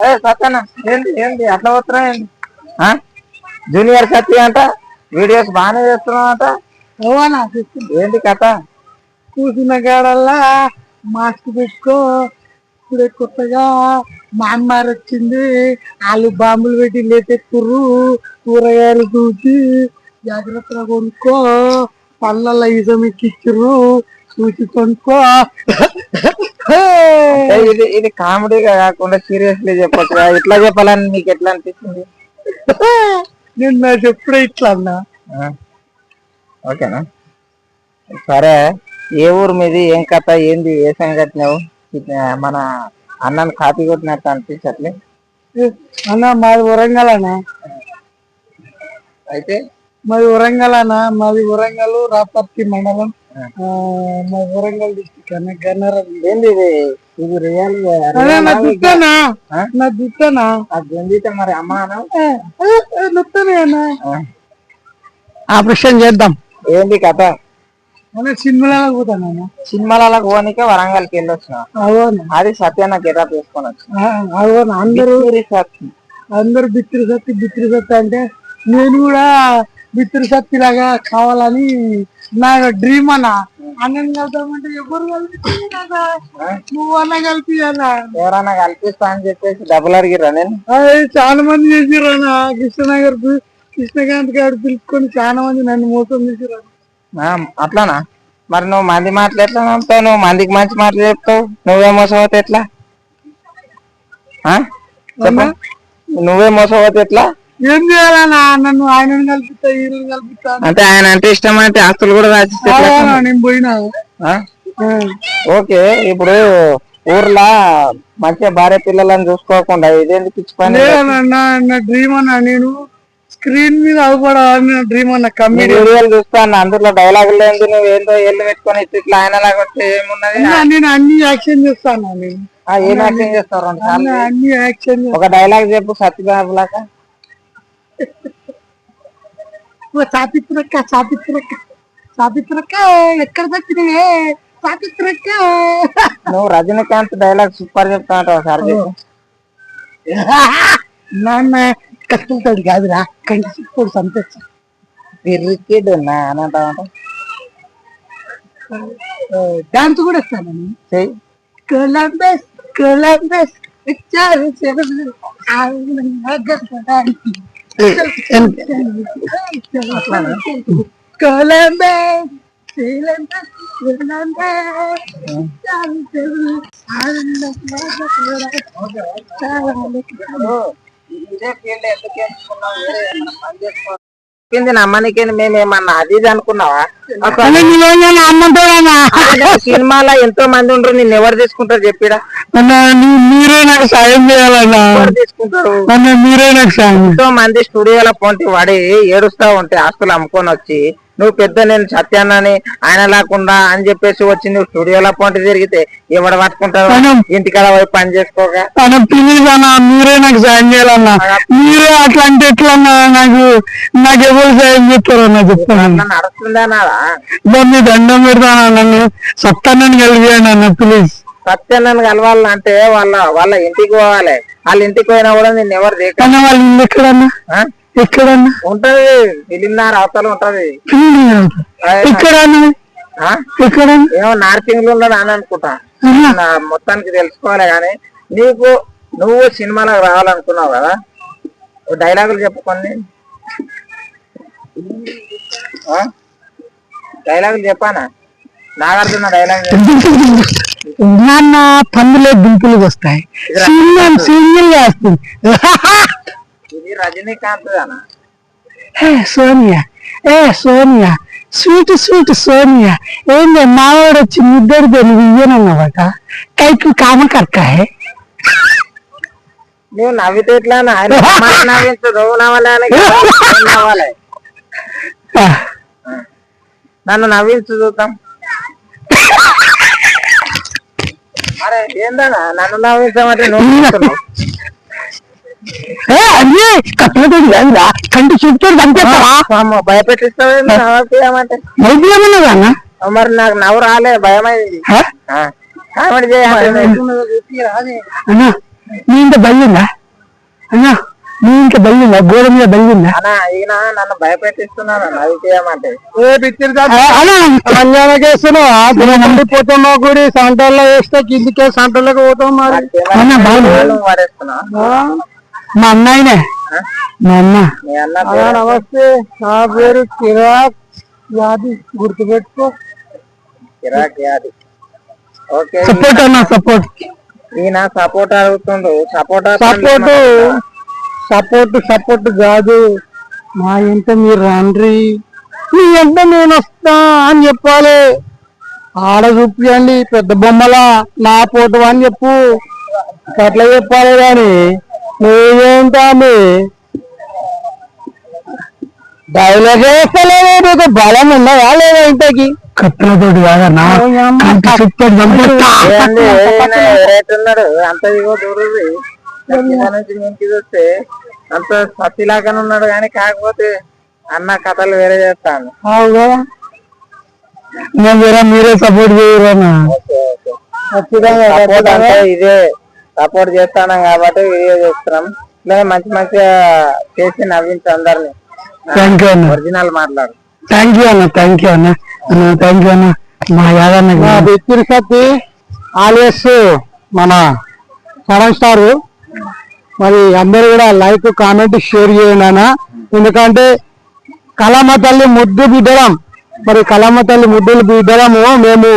ఏ సత్యన ఏంటి ఏంటి అట్లా వస్తున్నా ఏంటి ఆ? జూనియర్ సత్య అంట వీడియోస్ బాగానే చేస్తున్నావు అంట. అవునా ఏంటి కథ? కూసిన కాడల్లా మాస్క్ పెట్టుకో ఇప్పుడే కొత్తగా మా అమ్మారు వచ్చింది. వాళ్ళు బాంబులు పెట్టి లేపెత్తుర్రు కూరగాయలు చూసి జాగ్రత్తగా కొనుక్కో పళ్ళల్లో ఇసం ఎక్కిచ్చిర్రు చూసి కొనుక్కో. ఇది ఇది కామెడీగా కాకుండా సీరియస్లీ చెప్పొచ్చు ఇట్లా చెప్పాలని నీకు ఎట్లా అనిపిస్తుంది? నేను నాకు ఎప్పుడే ఇట్లా అన్నా? ఓకేనా? సరే ఏ ఊరు మీది? ఏం కథ? ఏంది? ఏ ఇది మన అన్నని కాపీ కొట్టినట్టు అనిపించట్లే. అన్న మాది వరంగల్ అన్న. అయితే మాది వరంగల్ అన్న మాది వరంగల్ రాపర్తి మండలం ఆ, మాది వరంగల్ డిస్టిక్ అన్న గన్నరం ఏంది ఇది? ఇది రియల్ నా దుత్తనా నా దుత్తనా గంజిత మరి అమ్మ అన్న? ఆపరేషన్ చేద్దాం. ఏంది కథ? అన్న సినిమాలకు పోతాను అన్న. సినిమాలకు పోనీకే వరంగల్కి వెళ్ళి వచ్చిన అవును. అది సత్యాన గెటప్ వేసుకొని వచ్చిన. అవును. అందరూ సత్యం అందరూ బిత్తిరి సత్తి బిత్తిరి సత్తి అంటే నేను కూడా బిత్తిరి సత్తి లాగా కావాలని నా డ్రీమ్ అన్న. అన్నం కలుద్దామంటే ఎవరు కలిపి నువ్వు అన్న కలిపి ఎవరన్నా కల్పిస్తా అని చెప్పేసి డబ్బులు అడిగిరా నేను? చాలా మంది అన్న. కృష్ణనగర్ కృష్ణకాంత్ గారు పిలుచుకొని చాలా మంది నన్ను మోసం. ఆ, అట్లానా? మరి నువ్వు మంది మాటలు ఎట్లా నమ్ముతావు? నువ్వు మందికి మంచి మాటలు చెప్తావు. నువ్వే మోసపోతే ఎట్లా? ఆ? చెప్పు. నువ్వే మోసపోతే ఎట్లా? ఏం చేయాలన్నా నన్ను ఆయనను కల్పిస్తా కల్పిస్తా అంటే ఆయన అంటే ఇష్టం అంటే ఆస్తులు కూడా రాసిస్తే నేను పోయినా. ఓకే ఇప్పుడు ఊర్లో మంచిగా భార్య పిల్లలని చూసుకోకుండా ఇదేంటి పిచ్చి పని? నా డ్రీమ్ అన్న నేను స్క్రీన్ మీద నా డ్రీమ్ అన్న నీ కమ్మిడి వీడియోలు చూస్తాను అందులో డైలాగులు ఏంది నువ్వు ఏందో ఎల్లు పెట్టుకొని ఇట్లా ఆయన లాగా వస్తే ఏమున్నది? నేను అన్ని యాక్షన్ చేస్తాను నేను. ఏం చేస్తావు? సార్లు అన్ని- అన్ని యాక్షన్ ఒక డైలాగ్ చెప్పు సత్యబాబు లాగా సాపిత్రక్క సాపిత్రక్క సాపిత్రక్క ఎక్కడ తప్పినవే సాపిత్రక్క నువ్వు రజనీకాంత్ డైలాగ్ సూపర్ చెప్తా అంటావు సార్ నాన్న కత్తులతోటి కాదురా కంటి చిప్పుడు సంపేస్తా పిరికిడ్ నా అని అంటావు డాన్స్ కూడా ఇస్తాను నేను? కొలంబస్ కొలంబస్ వచ్చారు గడపడానికి. ఇదే ఫీల్డ్ ఎందుకు ఎంచుకున్నావు? వేరే ఏమన్నా పని చేసుకో. కింది నమ్మనికేంది మేము ఏమన్నా అది ఇది అనుకున్నావా సినిమాలో ఎంతో మంది ఉంటారు నిన్ను ఎవరు తీసుకుంటారు నీ- మీరే నాకు సాయం చేయాలన్నా? తీసుకుంటారు? మీరే నాకు సాయం ఎంతో మంది స్టూడియోల పొంటి వాడి ఏడుస్తా ఉంటే ఆస్తులు అమ్ముకొని వచ్చి నువ్వు పెద్ద నేను సత్యాన్నని ఆయన లేకుండా అని చెప్పేసి వచ్చి నువ్వు స్టూడియోల పొంటి తిరిగితే ఎవడ పట్టుకుంటావు ఇంటికాడ పోయి పని చేసుకోగా అన్న ప్లీజ్ అన్న మీరే నాకు సాయం చేయాలన్నా. మీరే అట్లా అంటే ఎట్లా అన్నా నాకు నాకు ఎవరు సాయం చేస్తారన్నా చెప్తాను. నన్ను అరుస్తుందా నాదా దాన్ని దండం పెడతాను నన్ను సత్తాన్ని కలిగాను అన్న ప్లీజ్ సత్యాన్నని కలవాలంటే వాళ్ళ వాళ్ళ ఇంటికి పోవాలి. వాళ్ళ ఇంటికి పోయినా కూడా నేను ఎవరు అన్న వాళ్ళ ఇల్లు ఎక్కడన్నా? ఎక్కడన్నా? ఉంటది. అవతల ఉంటది. ఆ? ఎక్కడన్నా? ఏమో లో అని అనుకుంటా. మొత్తానికి తెలుసుకోవాలి కానీ నీకు నువ్వు సినిమాలకు రావాలనుకున్నావు కదా? డైలాగులు చెప్పుకోండి? డైలాగులు చెప్పానా? నాగార్జున డైలాగ్ నాన్న పన్నులే గుంపులు వస్తాయి. సింగల్ సింగిల్ వేస్తుంది. ఇది రజనీకాంత్ ఏ సోనియా. ఏ సోనియా. Sweet sweet Sonia. ఏంది మావాడు వచ్చి ముద్దరు తెలుగు ఇయ్యనన్నమాట. కైకి కామకర్కాయ నువ్వు నవ్వితే ఎట్లా నవ్వించు నువ్వు నవ్వాలి నవ్వాలి. నన్ను నవ్వించు చూద్దాం. అరే ఏందన్నా? నన్ను నవ్వించమంటే నువ్వు. ఏ అన్నీ కట్టలేదు కాదురా. కంటి నవ్వమంటే వైద్యమన్నదా అన్న? మరి నాకు నవ్వు రాలే భయం. అయింది హ? కామెడీ చేయాలి అన్న నీ ఇంత ఇంకా బలిందా గోడ మీద అన్న ఈయన నన్ను భయపెట్టిస్తున్నాను అన్న అది చేయమంటే. ఏ పిక్చర్ తెలంగాణ పోతామా గుడి సంటల్లో వేస్తే కిందికే సంటల్లోకి పోతాం మరి. నువ్వు వాడేస్తున్నా మా అన్నయ్యనే మా అన్న మీ అన్న పేరు? నమస్తే. నా పేరు కిరాక్ యాది. గుర్తుపెట్టుకో. కిరాక్ యాది. ఓకే సపోర్ట్ అన్న సపోర్ట్. ఈయన సపోర్ట్ అడుగుతుండు. సపోర్ట్ సపోర్ట్ సపోర్ట్ సపోర్ట్ కాదు. మా ఇంట మీరు రండ్రి. మీ ఇంట నేను వస్తా అని చెప్పాలి. ఆడ చూపియండి పెద్ద బొమ్మల. నా పోటు అని చెప్పు. అట్లా చెప్పాలి కానీ నువ్వేంటాండి డైలాగ్ వేస్తలేదు నీకు బలం ఉన్నదా లేదా ఇంతకి? కత్తులతోటి అంత ఇగో దూరుది కింద నుంచి మించి చూస్తే అంత సత్తిలాగానే ఉన్నాడు కానీ కాకపోతే అన్న కథలు వేరే చేస్తాను. నేను మీరే సపోర్ట్ అంటే ఇదే. సపోర్ట్ చేస్తాను కాబట్టి వీడియో చేస్తున్నాం. లేదా మంచి మంచిగా చేసి నవ్వించు అందరిని. థ్యాంక్ యూ అన్న. ఒరిజినల్ మాట్లాడు. థ్యాంక్ యూ అన్న థ్యాంక్ యూ అన్న. థ్యాంక్ యూ అన్న. మా యాదన్న సత్తి ఆలియస్ మన సడన్ స్టార్. మరి అందరూ కూడా లైక్ కామెంట్ షేర్ చేయండి అన్న. ఎందుకంటే కళమ్మ తల్లి ముద్దు బిడ్డలం. మరి కళమ్మ తల్లి ముద్దులు బిడ్డలము మేము